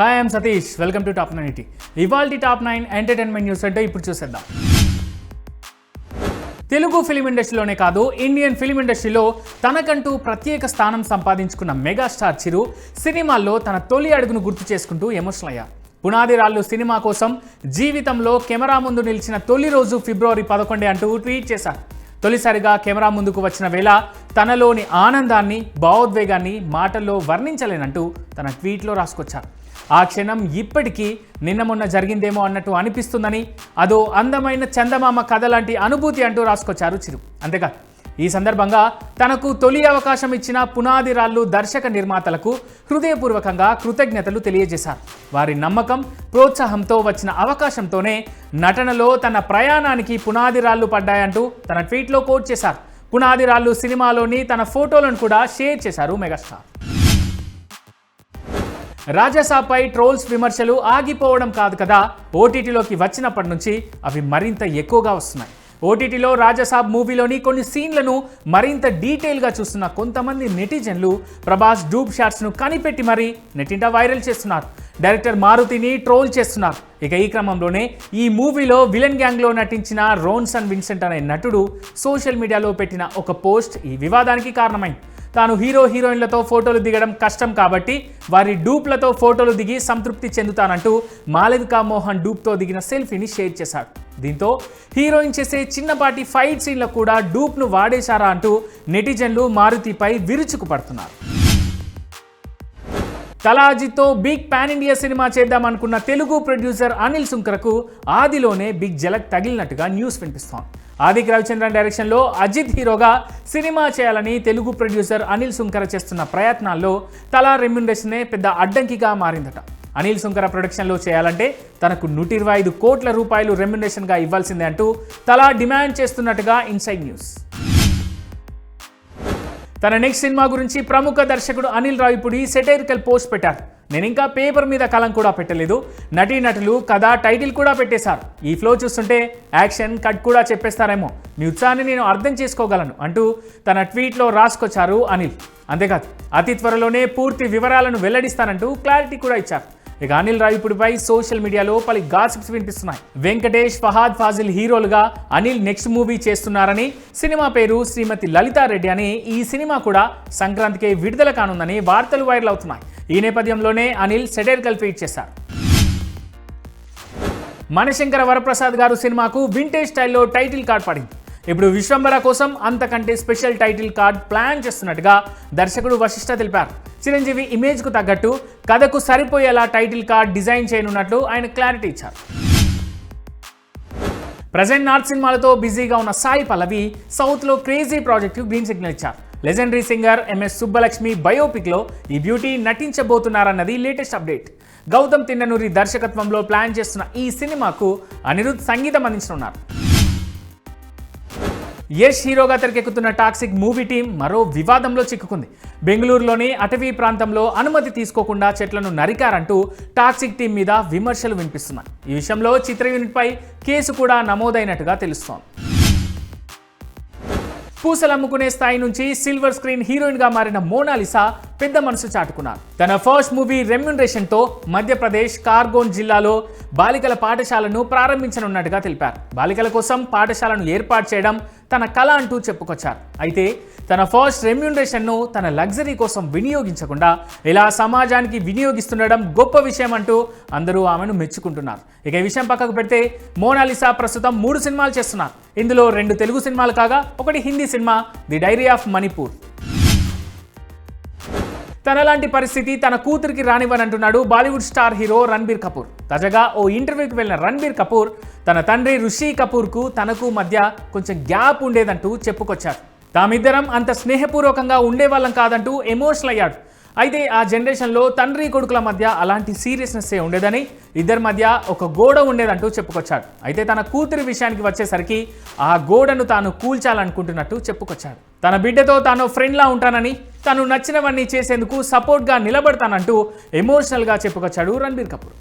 Hi I'm Satish welcome to top nine ET ఇవాల్టి top nine entertainment news అంటే ఇప్పుడు చూసేద్దాం. తెలుగు ఫిలిం ఇండస్ట్రీలోనే కాదు ఇండియన్ ఫిలిం ఇండస్ట్రీలో తనకంటూ ప్రత్యేక స్థానం సంపాదించుకున్న మెగాస్టార్ చిరు సినిమాల్లో తన తొలి అడుగును గుర్తు చేసుకుంటూ ఎమోషనల్ అయ్యారు. పునాది రాళ్ళు సినిమా కోసం జీవితంలో కెమెరా ముందు నిలిచిన తొలి రోజు ఫిబ్రవరి పదకొండే అంటూ ట్వీట్ చేశారు. తొలిసారిగా కెమెరా ముందుకు వచ్చిన వేళ తనలోని ఆనందాన్ని భావోద్వేగాన్ని మాటల్లో వర్ణించలేనంటూ తన ట్వీట్లో రాసుకొచ్చారు. ఆ క్షణం ఇప్పటికీ నిన్న మొన్న జరిగిందేమో అన్నట్టు అనిపిస్తుందని అదో అందమైన చందమామ కథ లాంటి అనుభూతి అంటూ రాసుకొచ్చారు చిరు. అంతేకాదు ఈ సందర్భంగా తనకు తొలి అవకాశం ఇచ్చిన పునాది రాళ్ళు దర్శక నిర్మాతలకు హృదయపూర్వకంగా కృతజ్ఞతలు తెలియజేశారు. వారి నమ్మకం ప్రోత్సాహంతో వచ్చిన అవకాశంతోనే నటనలో తన ప్రయాణానికి పునాది రాళ్ళు పడ్డాయంటూ తన ట్వీట్లో కోట్ చేశారు. పునాది రాళ్ళు సినిమాలోని తన ఫోటోలను కూడా షేర్ చేశారు మెగాస్టార్. రాజసాపై ట్రోల్స్ విమర్శలు ఆగిపోవడం కాదు కదా. ఓటీటీలోకి వచ్చినప్పటి నుంచి అవి మరింత ఎక్కువగా వస్తున్నాయి. ఓటీటీలో రాజసాబ్ మూవీలోని కొన్ని సీన్లను మరింత డీటెయిల్గా చూస్తున్న కొంతమంది నెటిజన్లు ప్రభాస్ డూప్ షాట్స్ను కనిపెట్టి మరీ నెటింట వైరల్ చేస్తున్నారు. డైరెక్టర్ మారుతిని ట్రోల్ చేస్తున్నారు. ఇక ఈ క్రమంలోనే ఈ మూవీలో విలన్ గ్యాంగ్లో నటించిన రోన్సన్ విన్సెంట్ అనే నటుడు సోషల్ మీడియాలో పెట్టిన ఒక పోస్ట్ ఈ వివాదానికి కారణమైంది తాను హీరో హీరోయిన్లతో ఫోటోలు దిగడం కష్టం కాబట్టి వారి డూప్లతో ఫోటోలు దిగి సంతృప్తి చెందుతానంటూ మాలవికా మోహన్ డూప్తో దిగిన సెల్ఫీని షేర్ చేశాడు. దీంతో హీరోయిన్ చేసే చిన్నపాటి ఫైట్ సీన్లకు కూడా డూప్ను వాడేశారా అంటూ నెటిజన్లు మారుతిపై విరుచుకు పడుతున్నారు బిగ్ పాన్ ఇండియా సినిమా చేద్దామనుకున్న తెలుగు ప్రొడ్యూసర్ అనిల్ సుంకరకు ఆదిలోనే బిగ్ జలక్ తగిలినట్టుగా న్యూస్ వినిపిస్తోంది. ఆదిక్ రవిచంద్రన్ డైరెక్షన్లో అజిత్ హీరోగా సినిమా చేయాలని తెలుగు ప్రొడ్యూసర్ అనిల్ సుంకర చేస్తున్న ప్రయత్నాల్లో తలా రెమ్యునరేషనే పెద్ద అడ్డంకిగా మారిందట. అనిల్ సుంకర ప్రొడక్షన్లో చేయాలంటే తనకు నూట ఇరవై ఐదు కోట్ల రూపాయలు రెమ్యునరేషన్గా ఇవ్వాల్సిందే అంటూ తలా డిమాండ్ చేస్తున్నట్టుగా ఇన్సైడ్ న్యూస్. తన నెక్స్ట్ సినిమా గురించి ప్రముఖ దర్శకుడు అనిల్ రావిపుడి సెటైరికల్ పోస్ట్ పెట్టారు. నేను ఇంకా పేపర్ మీద కలం కూడా పెట్టలేదు. నటీనటులు కథ టైటిల్ కూడా పెట్టేశారు. ఈ ఫ్లో చూస్తుంటే యాక్షన్ కట్ కూడా చెప్పేస్తారేమో. మీ ఉత్సాహాన్ని నేను అర్థం చేసుకోగలను అంటూ తన ట్వీట్లో రాసుకొచ్చారు అనిల్. అంతేకాదు అతి త్వరలోనే పూర్తి వివరాలను వెల్లడిస్తానంటూ క్లారిటీ కూడా ఇచ్చారు. ఇక అనిల్ రావిపూడిపై సోషల్ మీడియాలో పలు గాసిప్స్ వినిపిస్తున్నాయి. వెంకటేష్ ఫహాద్ ఫాజిల్ హీరోలుగా అనిల్ నెక్స్ట్ మూవీ చేస్తున్నారని సినిమా పేరు శ్రీమతి లలితారెడ్డి అని ఈ సినిమా కూడా సంక్రాంతికి విడుదల కానుందని వార్తలు వైరల్ అవుతున్నాయి. ఈ నేపథ్యంలోనే అనిల్ సెటైరికల్ ట్వీట్ చేశారు. మణిశంకర వరప్రసాద్ గారు సినిమాకు వింటేజ్ స్టైల్లో టైటిల్ కార్డ్ పడింది. ఇప్పుడు విశ్వంబర కోసం అంతకంటే స్పెషల్ టైటిల్ కార్డ్ ప్లాన్ చేస్తున్నట్టుగా దర్శకుడు వశిష్ఠ తెలిపారు. చిరంజీవి ఇమేజ్కు తగ్గట్టు కథకు సరిపోయేలా టైటిల్ కార్డ్ డిజైన్ చేయనున్నట్లు ఆయన క్లారిటీ ఇచ్చారు. ప్రజెంట్ నార్త్ సినిమాలతో బిజీగా ఉన్న సాయి పల్లవి సౌత్లో క్రేజీ ప్రాజెక్టు గ్రీన్ సిగ్నల్ ఇచ్చారు. లెజెండరీ సింగర్ ఎంఎస్ సుబ్బలక్ష్మి బయోపిక్లో ఈ బ్యూటీ నటించబోతున్నారన్నది లేటెస్ట్ అప్డేట్. గౌతమ్ తిన్ననూరి దర్శకత్వంలో ప్లాన్ చేస్తున్న ఈ సినిమాకు అనిరుద్ సంగీతం అందించనున్నారు. యష్ హీరోగా తెరకెక్కుతున్న టాక్సిక్ మూవీ టీం మరో వివాదంలో చిక్కుకుంది. బెంగళూరులోని అటవీ ప్రాంతంలో అనుమతి తీసుకోకుండా చెట్లను నరికారంటూ టాక్సిక్ టీం మీద విమర్శలు వినిపిస్తున్నాయి. ఈ విషయంలో చిత్ర యూనిట్పై కేసు కూడా నమోదైనట్టుగా తెలుస్తోంది. పూసలు అమ్ముకునే స్థాయి నుంచి సిల్వర్ స్క్రీన్ హీరోయిన్గా మారిన మోనాలిసా పెద్ద మనసు చాటుకున్నారు. తన ఫస్ట్ మూవీ రెమ్యునరేషన్తో మధ్యప్రదేశ్ కార్గోన్ జిల్లాలో బాలికల పాఠశాలను ప్రారంభించనున్నట్టుగా తెలిపారు. బాలికల కోసం పాఠశాలను ఏర్పాటు చేయడం తన కళ అంటూ చెప్పుకొచ్చారు. అయితే తన ఫస్ట్ రెమ్యునరేషన్ను తన లగ్జరీ కోసం వినియోగించకుండా ఇలా సమాజానికి వినియోగిస్తుండడం గొప్ప విషయం అంటూ అందరూ ఆమెను మెచ్చుకుంటున్నారు. ఇక ఈ విషయం పక్కకు పెడితే మోనాలిసా ప్రస్తుతం మూడు సినిమాలు చేస్తున్నారు. ఇందులో రెండు తెలుగు సినిమాలు కాగా ఒకటి Hindi cinema the diary of Manipur. తనలాంటి పరిస్థితి తన కూతురికి రానివ్వనంటున్నాడు బాలీవుడ్ స్టార్ హీరో రణబీర్ కపూర్. తాజాగా ఓ ఇంటర్వ్యూకి వెళ్ళిన రణబీర్ కపూర్ తన తండ్రి రుషి కపూర్కు తనకు మధ్య కొంచెం గ్యాప్ ఉండేదంటూ చెప్పుకొచ్చారు. తామిద్దరం అంత స్నేహపూర్వకంగా ఉండేవాళ్ళం కాదంటూ ఎమోషనల్ అయ్యాడు. అయితే ఆ జనరేషన్లో తండ్రి కొడుకుల మధ్య అలాంటి సీరియస్నెస్ ఉండేదని ఇద్దరి మధ్య ఒక గోడ ఉండేదంటూ చెప్పుకొచ్చాడు. అయితే తన కూతురి విషయానికి వచ్చేసరికి ఆ గోడను తాను కూల్చాలనుకుంటున్నట్టు చెప్పుకొచ్చాడు. తన బిడ్డతో తాను ఫ్రెండ్లా ఉంటానని తను నచ్చినవన్నీ చేసేందుకు సపోర్ట్గా నిలబడతానంటూ ఎమోషనల్గా చెప్పుకొచ్చాడు రణబీర్ కపూర్.